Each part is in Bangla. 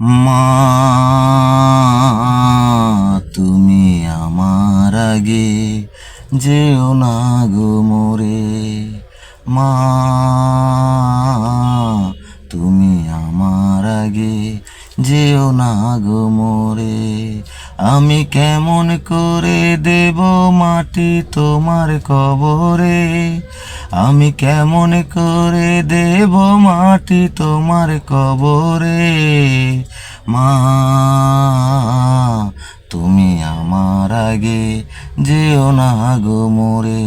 মা, তুমি আমার আগে যেও না গো মোরে। মা, তুমি আমার আগে যেও না গো মোরে। আমি কেমন করে দেব মাটি তোমার কবরে? আমি কেমন করে দেব মাটি তোমার কবরে? মা, তুমি আমার আগে যেও না গো মোরে।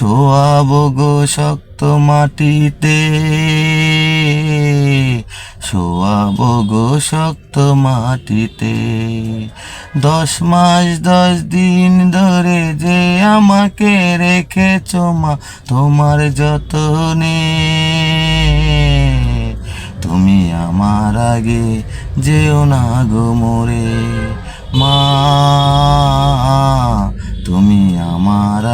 শোয়াব গো শক্ত মাটিতে। শোয়াব গো শক্ত মাটিতে। দশ মাস, দশ দিন ধরে যে আমাকে রেখেছ মা, তোমার যতনে। তুমি আমার আগে যেও না গো মোরে মা।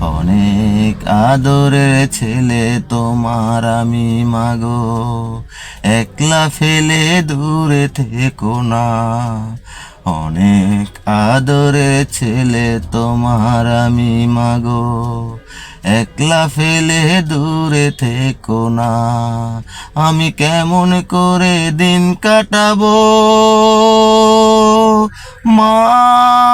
অনেক আদরের ছেলে তোমার আমি, মাগো। একলা ফেলে দূরে থেকো না। অনেক আদরের ছেলে তোমার আমি, মাগো। একলা ফেলে দূরে থেকো না। আমি কেমন করে দিন কাটাবো? মা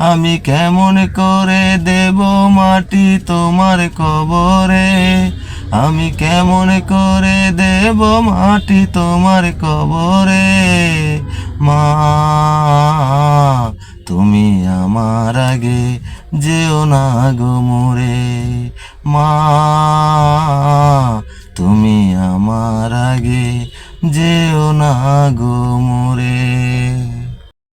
আমি কেমন করে দেব মাটি তোমার কবরে? আমি কেমন করে দেব মাটি তোমার কবরে? মা, তুমি আমার আগে যেও না গো মোরে। মা, তুমি আমার আগে যেও না গো মোরে।